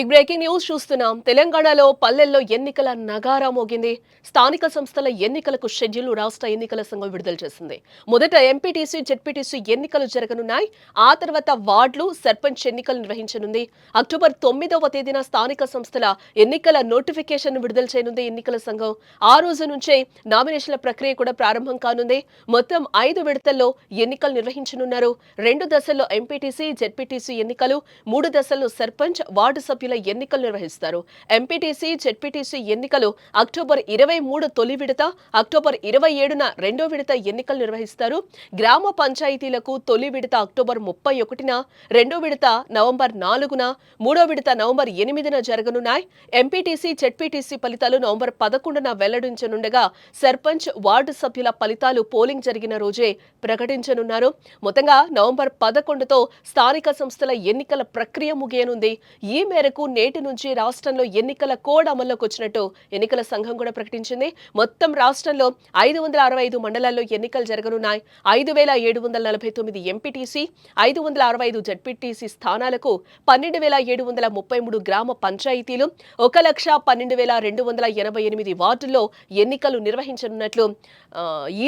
big breaking news చూస్తున్నాం. తెలంగాణలో పల్లెల్లో ఎన్నికల నగారా మోగింది. స్థానిక సంస్థల ఎన్నికలకు షెడ్యూల్ రాష్ట్ర ఎన్నికల సంఘం విడుదల చేసింది. మొదట ఎంపీటీసీ జెడ్పీటీసీ ఎన్నికలు జరగనున్నాయి. ఆ తర్వాత వార్డులు సర్పంచ్ ఎన్నికలు నిర్వహించనుంది. అక్టోబర్ తొమ్మిదవ తేదీన స్థానిక సంస్థల ఎన్నికల నోటిఫికేషన్ విడుదల చేయనుంది ఎన్నికల సంఘం. ఆ రోజు నుంచే నామినేషన్ల ప్రక్రియ కూడా ప్రారంభం కానుంది. మొత్తం ఐదు విడతల్లో ఎన్నికలు నిర్వహించనున్నారు. రెండు దశల్లో ఎంపీటీసీ జెడ్పీటీసీ ఎన్నికలు మూడు దశల్లో సర్పంచ్ వార్డు సభ్యుల ఎన్నికలు నిర్వహిస్తారు. ఎంపీటీసీ జెడ్పీటీసీ ఎన్నికలు అక్టోబర్ ఇరవై మూడు తొలి విడత అక్టోబర్ ఇరవై ఏడున రెండో విడత ఎన్నికలు నిర్వహిస్తారు. గ్రామ పంచాయతీలకు తొలి విడత అక్టోబర్ ముప్పై ఒకటిన రెండో విడత నవంబర్ నాలుగున మూడో విడత నవంబర్ ఎనిమిదిన జరగనున్నాయి. ఎంపీటీసీ జెడ్పీటీసీ ఫలితాలు నవంబర్ పదకొండున వెల్లడించనుండగా సర్పంచ్ వార్డు సభ్యుల ఫలితాలు పోలింగ్ జరిగిన రోజే ప్రకటించనున్నారు. మొత్తంగా నవంబర్ పదకొండుతో స్థానిక సంస్థల ఎన్నికల ప్రక్రియ ముగియనుంది. ఈ మేరకు నేటి నుంచి రాష్ట్రంలో ఎన్నికల కోడ్ అమల్లోకి వచ్చినట్టు ఎన్నికల సంఘం కూడా ప్రకటించింది. మొత్తం రాష్ట్రంలో ఐదు వందల అరవై ఐదు మండలాల్లో ఎన్నికలు జరగనున్నాయి. ఐదు వేల ఏడు వందల నలభై తొమ్మిది ఎంపీటీసీ ఐదు వందల అరవై ఐదు జడ్పీటీసీ స్థానాలకు పన్నెండు వేల ఏడు వందల ముప్పై మూడు గ్రామ పంచాయతీలు ఒక లక్ష పన్నెండు వేల రెండు వందల ఎనభై ఎనిమిది వార్డుల్లో ఎన్నికలు నిర్వహించనున్నట్లు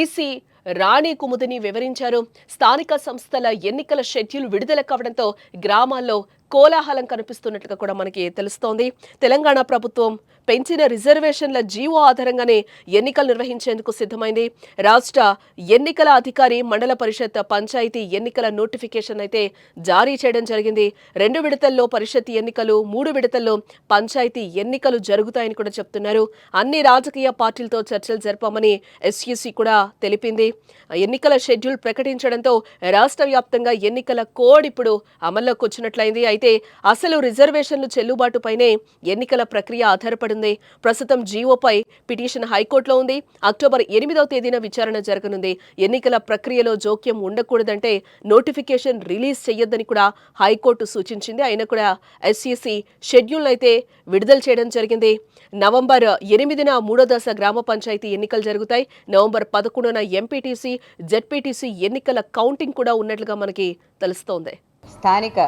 ఈసీ రాణి కుముదిని వివరించారు. స్థానిక సంస్థల ఎన్నికల షెడ్యూల్ విడుదల కావడంతో గ్రామాల్లో కోలాహలం కనిపిస్తున్నట్లుగా కూడా మనకి తెలుస్తోంది. తెలంగాణ ప్రభుత్వం పెంచిన రిజర్వేషన్ల జీవో ఆధారంగానే ఎన్నికలు నిర్వహించేందుకు సిద్ధమైంది. రాష్ట్ర ఎన్నికల అధికారి మండల పరిషత్ పంచాయతీ ఎన్నికల నోటిఫికేషన్ అయితే జారీ చేయడం జరిగింది. రెండు విడతల్లో పరిషత్ ఎన్నికలు మూడు విడతల్లో పంచాయతీ ఎన్నికలు జరుగుతాయని కూడా చెప్తున్నారు. అన్ని రాజకీయ పార్టీలతో చర్చలు జరపమని ఎస్యూసీ కూడా తెలిపింది. ఎన్నికల షెడ్యూల్ ప్రకటించడంతో రాష్ట్ర వ్యాప్తంగా ఎన్నికల కోడ్ ఇప్పుడు అమల్లోకి వచ్చినట్లయింది. అయితే అసలు రిజర్వేషన్లు చెల్లుబాటుపైనే ఎన్నికల ప్రక్రియ ఆధారపడింది. ప్రస్తుతం జీవోపై పిటిషన్ హైకోర్టులో ఉంది. అక్టోబర్ ఎనిమిదవ తేదీన విచారణ జరగనుంది. ఎన్నికల ప్రక్రియలో జోక్యం ఉండకూడదంటే నోటిఫికేషన్ రిలీజ్ చేయొద్దని కూడా హైకోర్టు సూచించింది. అయినా కూడా ఎస్సీసీ షెడ్యూల్ అయితే విడుదల చేయడం జరిగింది. నవంబర్ ఎనిమిదిన మూడో దశ గ్రామ పంచాయతీ ఎన్నికలు జరుగుతాయి. నవంబర్ పదకొండున ఎంపీ ఎంపీటీసీ జెడ్పీటీసీ ఎన్నికల కౌంటింగ్ కూడా ఉన్నట్లుగా మనకి తెలుస్తోంది. స్థానిక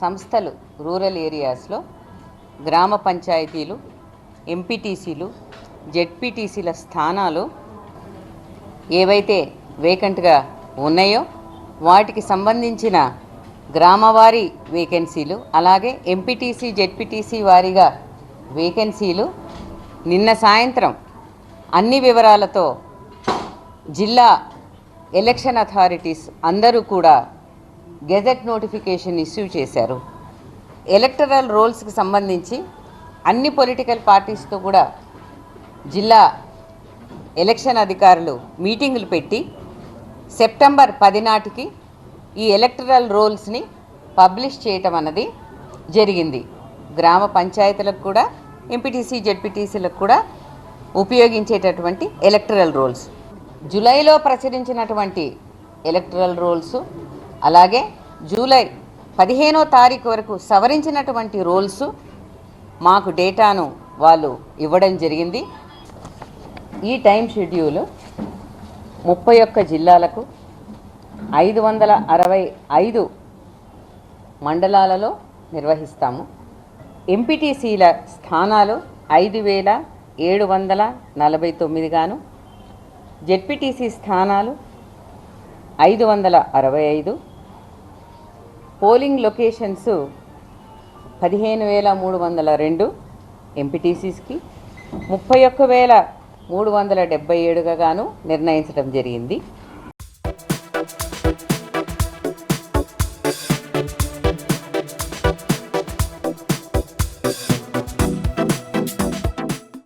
సంస్థలు రూరల్ ఏరియాస్లో గ్రామ పంచాయతీలు ఎంపీటీసీలు జెడ్పీటీసీల స్థానాలు ఏవైతే వేకెంట్గా ఉన్నాయో వాటికి సంబంధించిన గ్రామవారి వేకెన్సీలు అలాగే ఎంపీటీసీ జెడ్పీటీసీ వారీగా వేకెన్సీలు నిన్న సాయంత్రం అన్ని వివరాలతో జిల్లా ఎలక్షన్ అథారిటీస్ అందరూ కూడా గెజెట్ నోటిఫికేషన్ ఇష్యూ చేశారు. ఎలక్టరల్ రోల్స్కి సంబంధించి అన్ని పొలిటికల్ పార్టీస్తో కూడా జిల్లా ఎలక్షన్ అధికారులు మీటింగులు పెట్టి సెప్టెంబర్ పది నాటికి ఈ ఎలక్టరల్ రోల్స్ని పబ్లిష్ చేయటం అన్నది జరిగింది. గ్రామ పంచాయతీలకు కూడా ఎంపీటీసీ జెడ్పీటీసీలకు కూడా ఉపయోగించేటటువంటి ఎలక్టరల్ రోల్స్. జూలైలో ప్రచురించినటువంటి ఎలక్ట్రల్ రోల్స్ అలాగే జూలై పదిహేనో తారీఖు వరకు సవరించినటువంటి రోల్స్ మాకు డేటాను వాళ్ళు ఇవ్వడం జరిగింది. ఈ టైం షెడ్యూల్ ముప్పై ఒక్క జిల్లాలకు ఐదు వందల అరవై ఐదు మండలాలలో నిర్వహిస్తాము. ఎంపీటీసీల స్థానాలు ఐదు వేల ఏడు వందల నలభై తొమ్మిదిగాను జెడ్పీటీసీ స్థానాలు ఐదు వందల అరవై ఐదు. పోలింగ్ లొకేషన్స్ పదిహేను వేల మూడు వందల రెండు ఎంపీటీసీస్కి ముప్పై ఒక్క వేల మూడు వందల డెబ్బై ఏడుగా గాను నిర్ణయించడం జరిగింది.